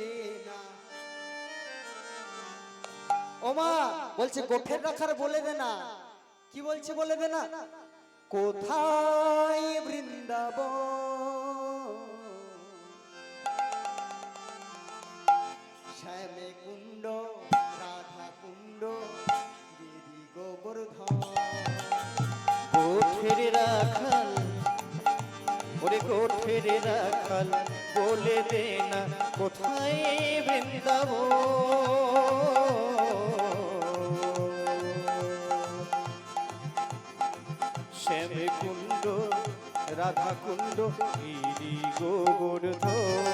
দে ওমা, বলছে রাখার বলে কি বলছে বলে কোথায় শ্যামে কুণ্ড, রাধা কুণ্ড, গিরি গোবর্ধন। ওরে কোঠের রাখাল বলে দে না কোথায় বৃন্দাব শ্যাম কুণ্ড রাধা কুণ্ড গিরি গোবর্ধন।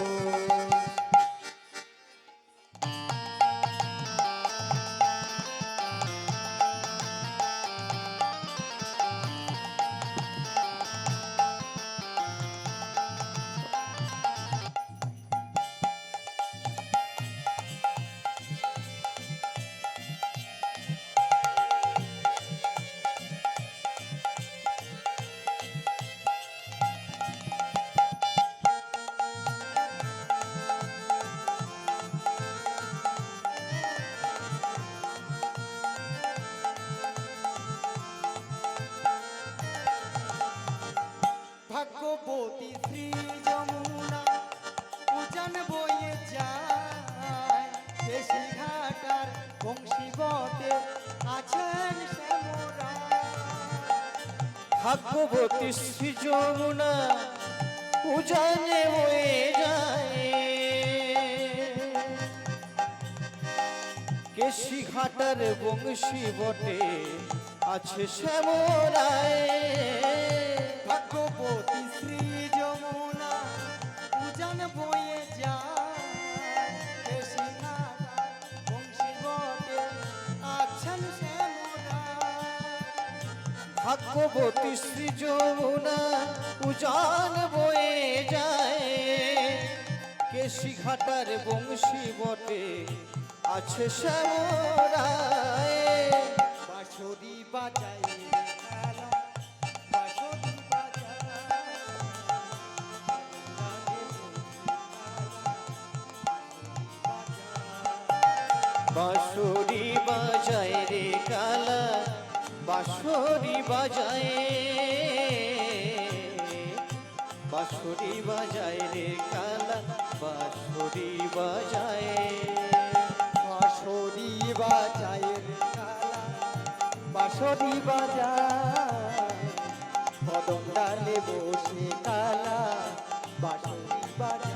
ভাগ্যবতী শ্রী যমুনা উজান বয়ে যায়। কেশি ঘাটার বংশী বটে আছে শ্যামরায়। ভাগ্যবতী শ্রী যমুনা ভাগ্যবতী শ্রী যমুনা উজান বয়ে যায়। কেশি ঘাটার বংশী বটে আছে শ্যামরায় বাঁশরি বাজায় রে কালা, বাঁশরি বাজায় বাঁশরি বাজায় রে কালা, বাঁশরি বাজায় বাঁশরি বাজাই রে খেলা বাঁশরি বাজায়। কদম ডালে বসে কালা, বাঁশরি বাজায়।